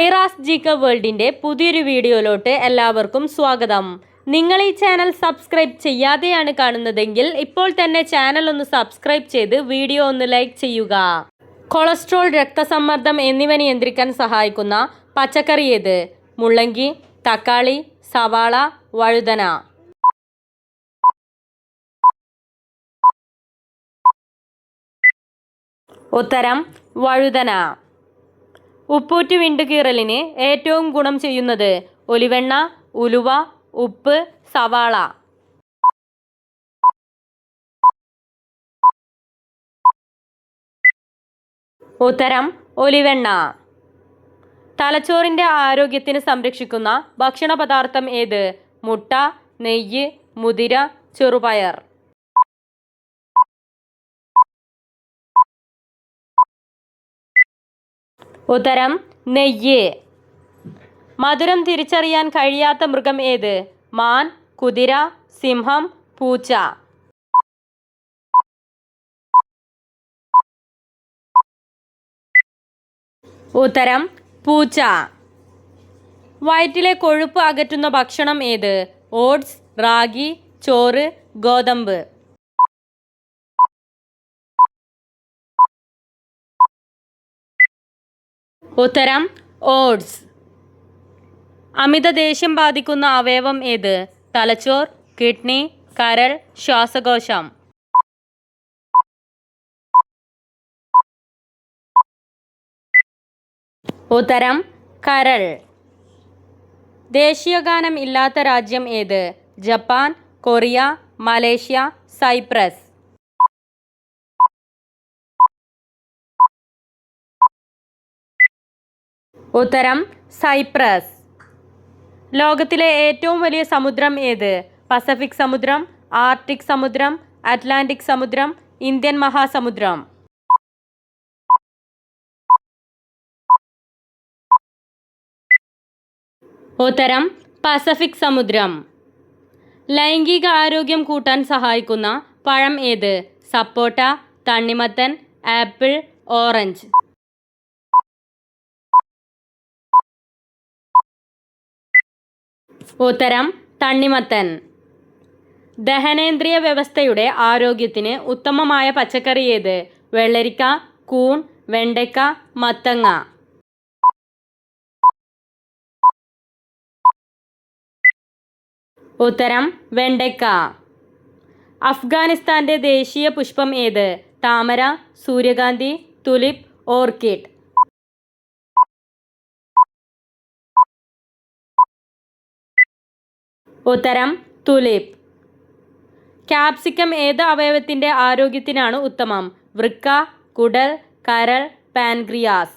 ഐറാസ് ജിക്ക വേൾഡിന്റെ പുതിയൊരു വീഡിയോയിലോട്ട് എല്ലാവർക്കും സ്വാഗതം. നിങ്ങൾ ഈ ചാനൽ സബ്സ്ക്രൈബ് ചെയ്യാതെയാണ് കാണുന്നതെങ്കിൽ ഇപ്പോൾ തന്നെ ചാനൽ ഒന്ന് സബ്സ്ക്രൈബ് ചെയ്ത് വീഡിയോ ഒന്ന് ലൈക്ക് ചെയ്യുക. കൊളസ്ട്രോൾ രക്തസമ്മർദ്ദം എന്നിവ നിയന്ത്രിക്കാൻ സഹായിക്കുന്ന പച്ചക്കറി ഏത്? മുള്ളങ്കി തക്കാളി സവാള വഴുതന. ഉത്തരം വഴുതന. ഉപ്പൂറ്റ് വിണ്ടുകീറലിന് ഏറ്റവും ഗുണം ചെയ്യുന്നത് ഒലിവെണ്ണ ഉലുവ ഉപ്പ് സവാള. ഉത്തരം ഒലിവെണ്ണ. തലച്ചോറിന്റെ ആരോഗ്യത്തിന് സംരക്ഷിക്കുന്ന ഭക്ഷണ പദാർത്ഥം ഏത്? മുട്ട നെയ്യ് മുതിര ചെറുപയർ. ഉത്തരം നെയ്യ്. മധുരം തിരിച്ചറിയാൻ കഴിയാത്ത മൃഗം ഏത്? മാൻ കുതിര സിംഹം പൂച്ച. ഉത്തരം പൂച്ച. വയറ്റിലെ കൊഴുപ്പ് അകറ്റുന്ന ഭക്ഷണം ഏത്? ഓട്സ് റാഗി ചോറ് ഗോതമ്പ്. ഉത്തരം ഓഡ്സ് അമിത ദേഷ്യം ബാധിക്കുന്ന അവയവം ഏത്? തലച്ചോർ കിഡ്നി കരൾ ശ്വാസകോശം. ഉത്തരം കരൾ. ദേശീയഗാനം ഇല്ലാത്ത രാജ്യം ഏത്? Japan Korea Malaysia Cyprus. ഉത്തരം സൈപ്രസ്. ലോകത്തിലെ ഏറ്റവും വലിയ സമുദ്രം ഏത്? പസഫിക് സമുദ്രം ആർട്ടിക് സമുദ്രം അറ്റ്ലാന്റിക് സമുദ്രം ഇന്ത്യൻ മഹാസമുദ്രം. ഉത്തരം പസഫിക് സമുദ്രം. ലൈംഗിക ആരോഗ്യം കൂട്ടാൻ സഹായിക്കുന്ന പഴം ഏത്? സപ്പോട്ട തണ്ണിമത്തൻ ആപ്പിൾ ഓറഞ്ച്. ഉത്തരം തണ്ണിമത്തൻ. ദഹനേന്ദ്രിയ വ്യവസ്ഥയുടെ ആരോഗ്യത്തിന് ഉത്തമമായ പച്ചക്കറി ഏത്? വെള്ളരിക്ക കൂൺ വെണ്ടയ്ക്ക മത്തങ്ങ. ഉത്തരം വെണ്ടയ്ക്ക. അഫ്ഗാനിസ്ഥാന്റെ ദേശീയ പുഷ്പം ഏത്? താമര സൂര്യകാന്തി തുലിപ് ഓർക്കിഡ്. ഉത്തരം തുലിപ്. ക്യാപ്സിക്കം ഏത് അവയവത്തിന്റെ ആരോഗ്യത്തിനാണ് ഉത്തമം? വൃക്ക കുടൽ കരൾ പാൻക്രിയാസ്.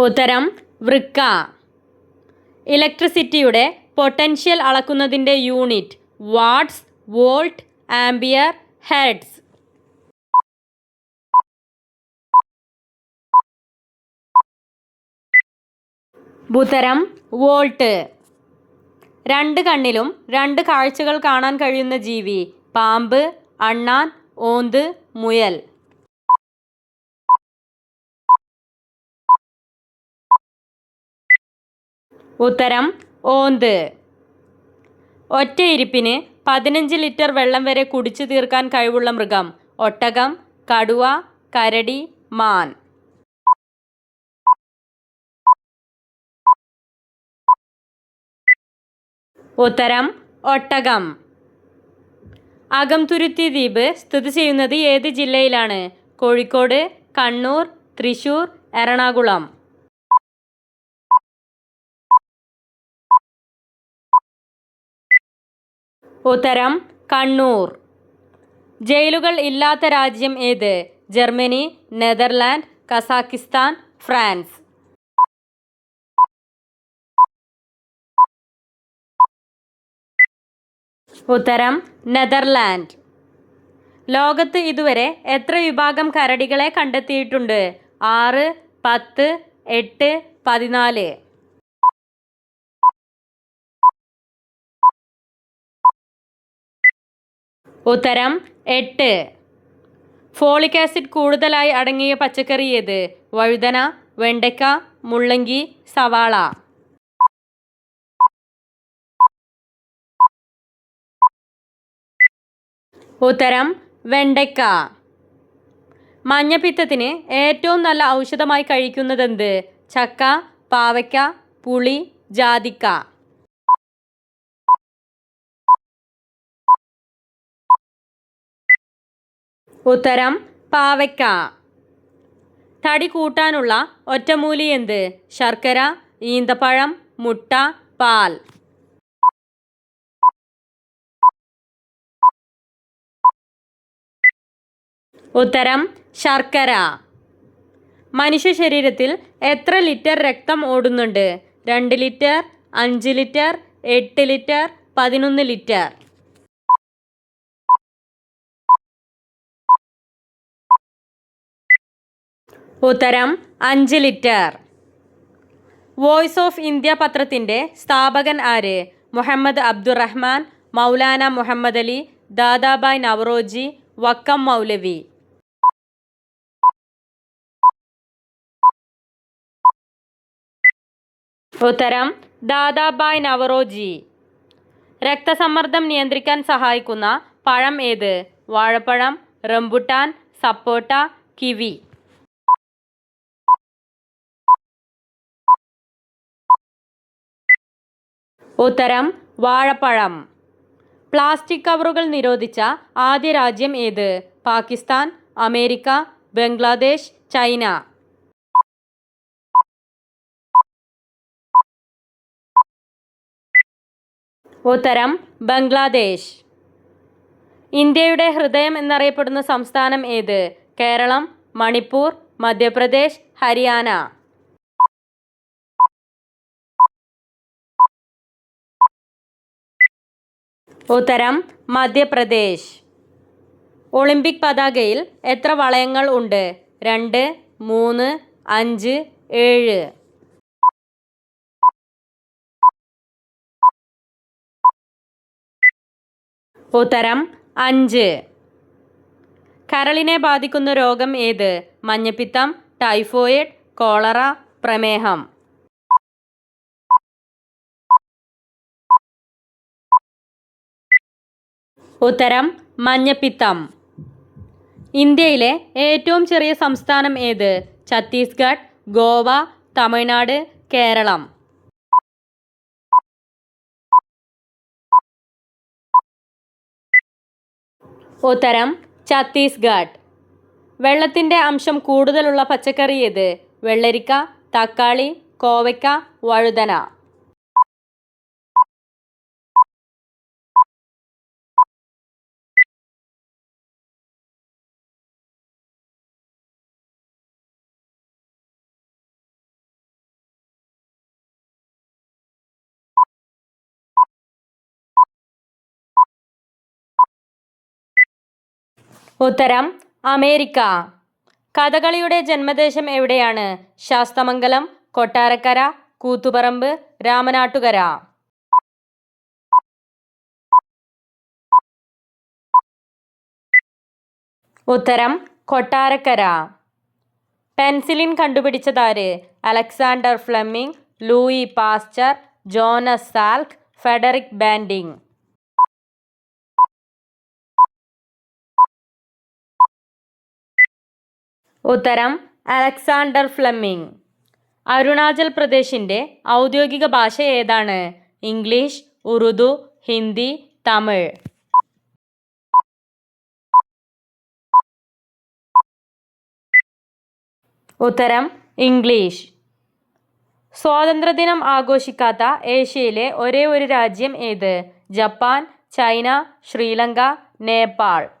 ഉത്തരം വൃക്ക. ഇലക്ട്രിസിറ്റിയുടെ potential അളക്കുന്നതിന്റെ unit watts volt ampere hertz. ഉത്തരം വോൾട്ട്. രണ്ട് കണ്ണിലും രണ്ട് കാഴ്ചകൾ കാണാൻ കഴിയുന്ന ജീവി പാമ്പ് അണ്ണാൻ ഓന്ത് മുയൽ. ഉത്തരം ഓന്ത്. ഒറ്റയിരിപ്പിന് പതിനഞ്ച് ലിറ്റർ വെള്ളം വരെ കുടിച്ചു തീർക്കാൻ കഴിവുള്ള മൃഗം ഒട്ടകം കടുവ കരടി മാൻ. ഉത്തരം ഒട്ടകം. അകംതുരുത്തി ദ്വീപ് സ്ഥിതി ചെയ്യുന്നത് ഏത് ജില്ലയിലാണ്? കോഴിക്കോട് കണ്ണൂർ തൃശൂർ എറണാകുളം. ഉത്തരം കണ്ണൂർ. ജയിലുകൾ ഇല്ലാത്ത രാജ്യം ഏത്? Germany Netherland Kazakhstan France. ഉത്തരം നെതർലാൻഡ്. ലോകത്ത് ഇതുവരെ എത്ര വിഭാഗം കരടികളെ കണ്ടെത്തിയിട്ടുണ്ട്? ആറ് പത്ത് എട്ട് പതിനാല്. ഉത്തരം എട്ട്. ഫോളിക് ആസിഡ് കൂടുതലായി അടങ്ങിയ പച്ചക്കറി ഏത്? വഴുതന വെണ്ടയ്ക്ക മുള്ളങ്കി സവാള. ഉത്തരം വെണ്ടയ്ക്ക. മഞ്ഞപ്പിത്തത്തിന് ഏറ്റവും നല്ല ഔഷധമായി കഴിക്കുന്നത് എന്ത് ചക്ക പാവയ്ക്ക പുളി ജാതിക്ക. ഉത്തരം പാവയ്ക്ക. തടി കൂട്ടാനുള്ള ഒറ്റമൂലി എന്ത്? ശർക്കര ഈന്തപ്പഴം മുട്ട പാൽ. ഉത്തരം ശർക്കര. മനുഷ്യ ശരീരത്തിൽ എത്ര ലിറ്റർ രക്തം ഓടുന്നുണ്ട്? രണ്ട് ലിറ്റർ അഞ്ച് ലിറ്റർ എട്ട് ലിറ്റർ പതിനൊന്ന് ലിറ്റർ. ഉത്തരം അഞ്ച് ലിറ്റർ. വോയിസ് ഓഫ് ഇന്ത്യ പത്രത്തിന്റെ സ്ഥാപകൻ ആര്? മുഹമ്മദ് അബ്ദുറഹ്മാൻ മൗലാന മുഹമ്മദ് അലി ദാദാബായ് നവറോജി വക്കം മൗലവി. ഉത്തരം ദാദാബായ് നവറോജി. രക്തസമ്മർദ്ദം നിയന്ത്രിക്കാൻ സഹായിക്കുന്ന പഴം ഏത്? വാഴപ്പഴം റംബുട്ടാൻ സപ്പോട്ട കിവി. ഉത്തരം വാഴപ്പഴം. പ്ലാസ്റ്റിക് കവറുകൾ നിരോധിച്ച ആദ്യ രാജ്യം ഏത്? Pakistan America Bangladesh China. ഉത്തരം ബംഗ്ലാദേശ്. ഇന്ത്യയുടെ ഹൃദയം എന്നറിയപ്പെടുന്ന സംസ്ഥാനം ഏത്? കേരളം മണിപ്പൂർ മധ്യപ്രദേശ് ഹരിയാന. ഉത്തരം മധ്യപ്രദേശ്. ഒളിമ്പിക് പതാകയിൽ എത്ര വളയങ്ങൾ ഉണ്ട്? രണ്ട് മൂന്ന് അഞ്ച് ഏഴ്. ഉത്തരം അഞ്ച്. കരളിനെ ബാധിക്കുന്ന രോഗം ഏത്? മഞ്ഞപ്പിത്തം ടൈഫോയിഡ് കോളറ പ്രമേഹം. ഉത്തരം മഞ്ഞപ്പിത്തം. ഇന്ത്യയിലെ ഏറ്റവും ചെറിയ സംസ്ഥാനം ഏത്? ഛത്തീസ്ഗഡ് ഗോവ തമിഴ്നാട് കേരളം. ഉത്തരം ഛത്തീസ്ഗഡ്. വെള്ളത്തിന്റെ അംശം കൂടുതലുള്ള പച്ചക്കറി ഏത്? വെള്ളരിക്ക തക്കാളി കോവയ്ക്ക വഴുതന. ഉത്തരം അമേരിക്ക. കഥകളിയുടെ ജന്മദേശം എവിടെയാണ്? ശാസ്തമംഗലം കൊട്ടാരക്കര കൂത്തുപറമ്പ് രാമനാട്ടുകര. ഉത്തരം Kottarakkara. Penicillin കണ്ടുപിടിച്ചതാര്? Alexander Fleming Louis Pasteur Jonas Salk Frederick Banting ഉത്തരം അലക്സാണ്ടർ ഫ്ലെമിംഗ്. അരുണാചൽ പ്രദേശിന്റെ ഔദ്യോഗിക ഭാഷ ഏതാണ്? ഇംഗ്ലീഷ് ഉറുദു ഹിന്ദി തമിഴ്. ഉത്തരം ഇംഗ്ലീഷ്. സ്വാതന്ത്ര്യദിനം ആഘോഷിക്കാത്ത ഏഷ്യയിലെ ഒരേ ഒരു രാജ്യം ഏത്? Japan China Sri Lanka Nepal.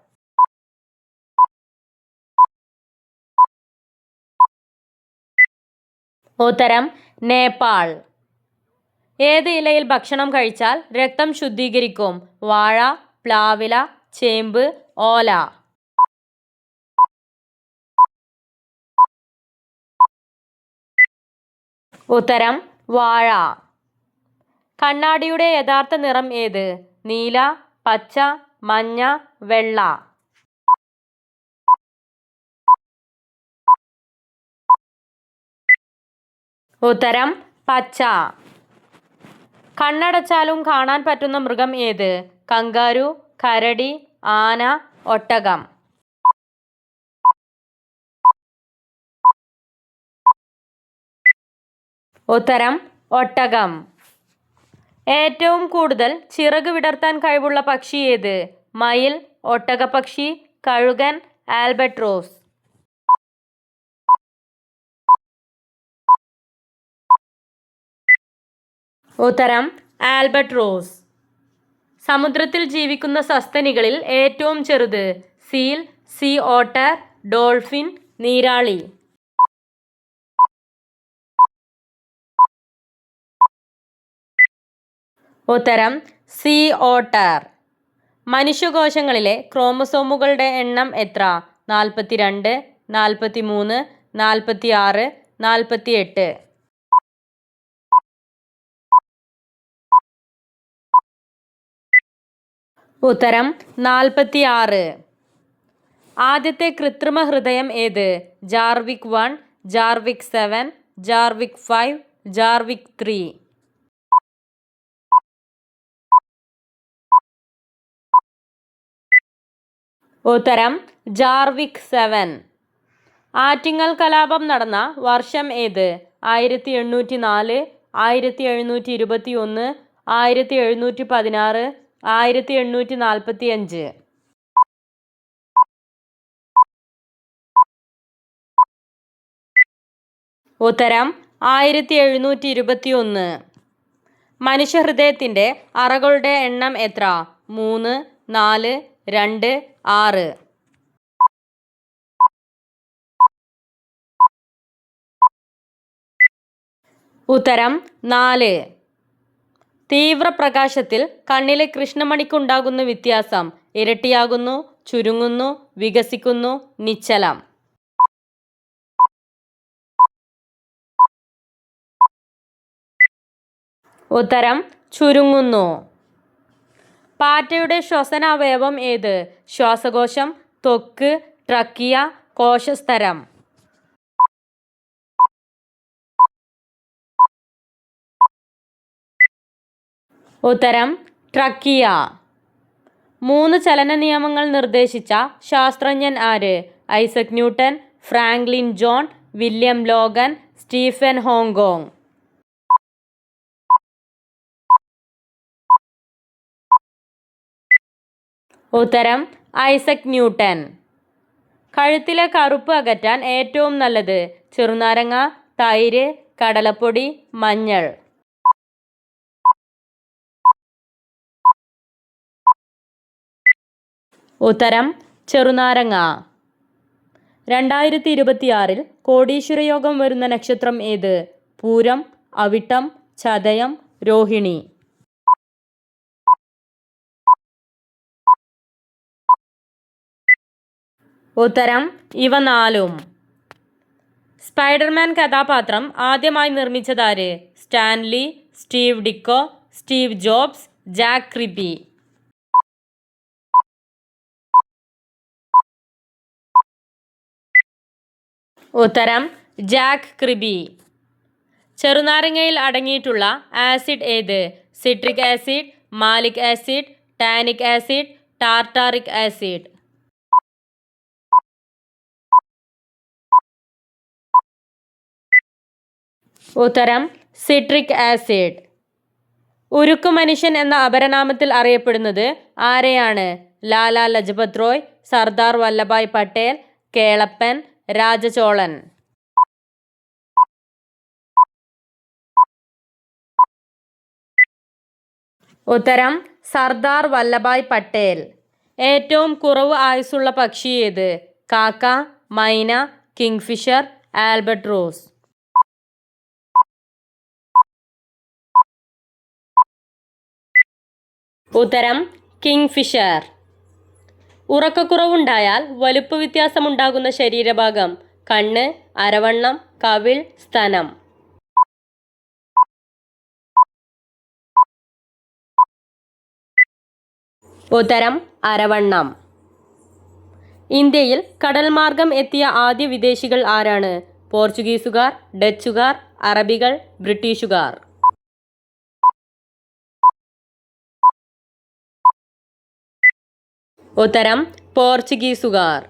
ഉത്തരം നേപ്പാൾ. ഏത് ഇലയിൽ ഭക്ഷണം കഴിച്ചാൽ രക്തം ശുദ്ധീകരിക്കും? വാഴ പ്ലാവില ചേമ്പ് ഓല. ഉത്തരം വാഴ. കണ്ണാടിയുടെ യഥാർത്ഥ നിറം ഏത്? നീല പച്ച മഞ്ഞ വെള്ള. ഉത്തരം പച്ച. കണ്ണടച്ചാലും കാണാൻ പറ്റുന്ന മൃഗം ഏത്? കങ്കാരു കരടി ആന ഒട്ടകം. ഉത്തരം ഒട്ടകം. ഏറ്റവും കൂടുതൽ ചിറക് വിടർത്താൻ കഴിവുള്ള പക്ഷി ഏത്? മയിൽ ഒട്ടകപ്പക്ഷി കഴുകൻ ആൽബട്രോസ്. ഉത്തരം ആൽബർട്ട് റോസ്. സമുദ്രത്തിൽ ജീവിക്കുന്ന സസ്തനികളിൽ ഏറ്റവും ചെറുത് സീൽ സീ ഓട്ടർ ഡോൾഫിൻ നീരാളി. ഉത്തരം സീ ഓട്ടർ. മനുഷ്യകോശങ്ങളിലെ ക്രോമസോമുകളുടെ എണ്ണം എത്ര? നാൽപ്പത്തി രണ്ട് നാൽപ്പത്തി മൂന്ന് ഉത്തരം നാൽപ്പത്തി ആറ് ആദ്യത്തെ കൃത്രിമ ഹൃദയം ഏത്? Jarvik one Jarvik seven Jarvik five Jarvik three. ഉത്തരം ജാർവിക് സെവൻ. ആറ്റിങ്ങൽ കലാപം നടന്ന വർഷം ഏത്? ആയിരത്തി എണ്ണൂറ്റി നാല് ആയിരത്തി എഴുന്നൂറ്റി ഇരുപത്തി ഒന്ന് ആയിരത്തി എഴുന്നൂറ്റി പതിനാറ് ആയിരത്തി എണ്ണൂറ്റി നാൽപ്പത്തി അഞ്ച് ഉത്തരം ആയിരത്തി എഴുന്നൂറ്റി ഇരുപത്തി ഒന്ന് മനുഷ്യഹൃദയത്തിന്റെ അറകളുടെ എണ്ണം എത്ര? മൂന്ന് നാല് രണ്ട് ആറ്. ഉത്തരം നാല്. തീവ്രപ്രകാശത്തിൽ കണ്ണിലെ കൃഷ്ണമണിക്കുണ്ടാകുന്ന വ്യത്യാസം ഇരട്ടിയാകുന്നു ചുരുങ്ങുന്നു വികസിക്കുന്നു നിശ്ചലം. ഉത്തരം ചുരുങ്ങുന്നു. പാറ്റയുടെ ശ്വസനാവയവം ഏത്? ശ്വാസകോശം ത്വക്ക് ട്രക്കിയ കോശസ്തരം. ഉത്തരം ട്രക്കിയ. മൂന്ന് ചലന നിയമങ്ങൾ നിർദ്ദേശിച്ച ശാസ്ത്രജ്ഞൻ ആര്? Isaac Newton Franklin John William Logan Stephen Hong Kong. ഉത്തരം ഐസക് ന്യൂട്ടൻ. കഴുത്തിലെ കറുപ്പ് അകറ്റാൻ ഏറ്റവും നല്ലത് ചെറുനാരങ്ങ തൈര് കടലപ്പൊടി മഞ്ഞൾ. ഉത്തരം ചെറുനാരങ്ങ. രണ്ടായിരത്തി ഇരുപത്തിയാറിൽ കോടീശ്വര യോഗം വരുന്ന നക്ഷത്രം ഏത്? പൂരം അവിട്ടം ചതയം രോഹിണി. ഉത്തരം ഇവ നാലും. സ്പൈഡർമാൻ കഥാപാത്രം ആദ്യമായി നിർമ്മിച്ചതാര്? Stan Lee Steve Ditko Steve Jobs Jack Kirby ഉത്തരം ജാക്ക് ക്രിബി. ചെറുനാരങ്ങയിൽ അടങ്ങിയിട്ടുള്ള ആസിഡ് ഏത്? Citric acid malic acid tannic acid tartaric acid. ഉത്തരം സിട്രിക് ആസിഡ്. ഉരുക്കു മനുഷ്യൻ എന്ന അപരനാമത്തിൽ അറിയപ്പെടുന്നത് ആരെയാണ്? ലാലാ ലജ്പത് റോയ് സർദാർ വല്ലഭായ് പട്ടേൽ കേളപ്പൻ രാജചോളൻ. ഉത്തരം സർദാർ വല്ലഭായ് പട്ടേൽ. ഏറ്റവും കുറവ് ആയുസ്സുള്ള പക്ഷി ഏത്? കാക്ക മൈന കിങ്ഫിഷർ ആൽബർട്ട് റോസ്. ഉത്തരം കിങ്ഫിഷർ. ഉറക്കക്കുറവുണ്ടായാൽ വലുപ്പ വ്യത്യാസമുണ്ടാകുന്ന ശരീരഭാഗം കണ്ണ് അരവണ്ണം കവിൾ സ്തനം. ഉത്തരം അരവണ്ണം. ഇന്ത്യയിൽ കടൽ മാർഗം എത്തിയ ആദ്യ വിദേശികൾ ആരാണ്? പോർച്ചുഗീസുകാർ ഡച്ചുകാർ അറബികൾ ബ്രിട്ടീഷുകാർ. ഉത്തരം പോർച്ചുഗീസുകാർ.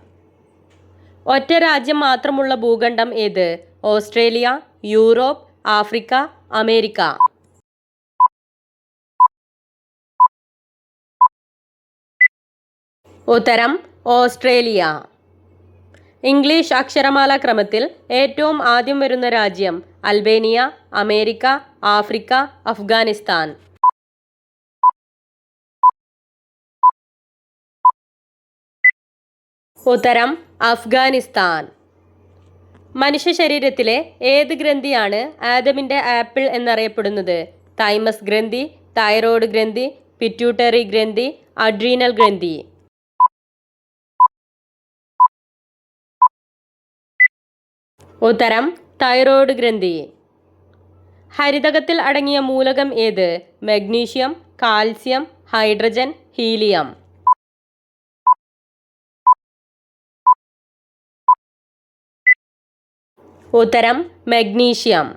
ഒറ്റ രാജ്യം മാത്രമുള്ള ഭൂഖണ്ഡം ഏത്? Australia Europe Africa America. ഉത്തരം ഓസ്ട്രേലിയ. ഇംഗ്ലീഷ് അക്ഷരമാല ക്രമത്തിൽ ഏറ്റവും ആദ്യം വരുന്ന രാജ്യം അൽബേനിയ അമേരിക്ക ആഫ്രിക്ക അഫ്ഗാനിസ്ഥാൻ. ഉത്തരം അഫ്ഗാനിസ്ഥാൻ. മനുഷ്യ ശരീരത്തിലെ ഏത് ഗ്രന്ഥിയാണ് ആദമിന്റെ ആപ്പിൾ എന്നറിയപ്പെടുന്നത്? തൈമസ് ഗ്രന്ഥി തൈറോയ്ഡ് ഗ്രന്ഥി പിറ്റ്യൂട്ടറി ഗ്രന്ഥി അഡ്രീനൽ ഗ്രന്ഥി. ഉത്തരം തൈറോയ്ഡ് ഗ്രന്ഥി. ഹരിതകത്തിൽ അടങ്ങിയ മൂലകം ഏത്? Magnesium calcium hydrogen helium. ഉത്തരം മഗ്നീഷ്യം.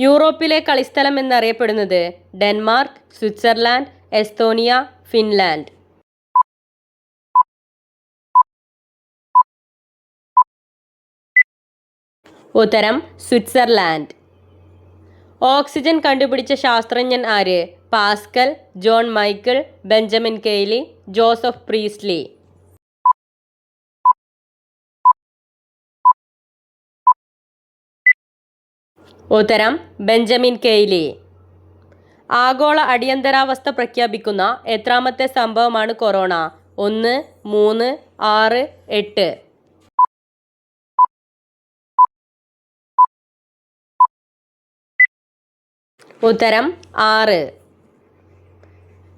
യൂറോപ്പിലെ കളിസ്ഥലം എന്നറിയപ്പെടുന്നത് ഡെൻമാർക്ക് സ്വിറ്റ്സർലാൻഡ് എസ്തോണിയ ഫിൻലാൻഡ്. ഉത്തരം സ്വിറ്റ്സർലാൻഡ്. ഓക്സിജൻ കണ്ടുപിടിച്ച ശാസ്ത്രജ്ഞൻ ആര്? Pascal John Michael Benjamin Kaylee Joseph Priestley. ഉത്തരം ബെഞ്ചമിൻ കെയ്ലി. ആഗോള അടിയന്തരാവസ്ഥ പ്രഖ്യാപിക്കുന്ന എത്രാമത്തെ സംഭവമാണ് കൊറോണ? ഒന്ന് മൂന്ന് ആറ് എട്ട്. ഉത്തരം ആറ്.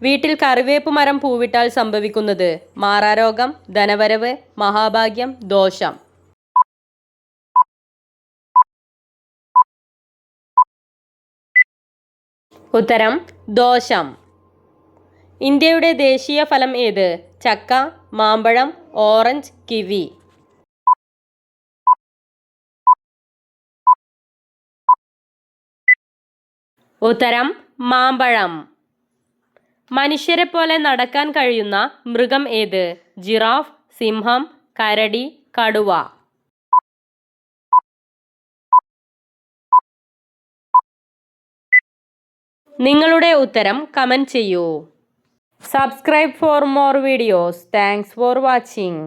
വീട്ടിൽ കറിവേപ്പ് മരം പൂവിട്ടാൽ സംഭവിക്കുന്നത് മാറാരോഗം ധനവരവ് മഹാഭാഗ്യം ദോഷം. ഉത്തരം ദോഷം ഇന്ത്യയുടെ ദേശീയ ഫലം ഏത്? ചക്ക മാമ്പഴം ഓറഞ്ച് കിവി. ഉത്തരം മാമ്പഴം. മനുഷ്യരെ പോലെ നടക്കാൻ കഴിയുന്ന മൃഗം ഏത്? ജിറാഫ് സിംഹം കരടി കടുവ. നിങ്ങളുടെ ഉത്തരം കമന്റ് ചെയ്യൂ. Subscribe for more videos thanks for watching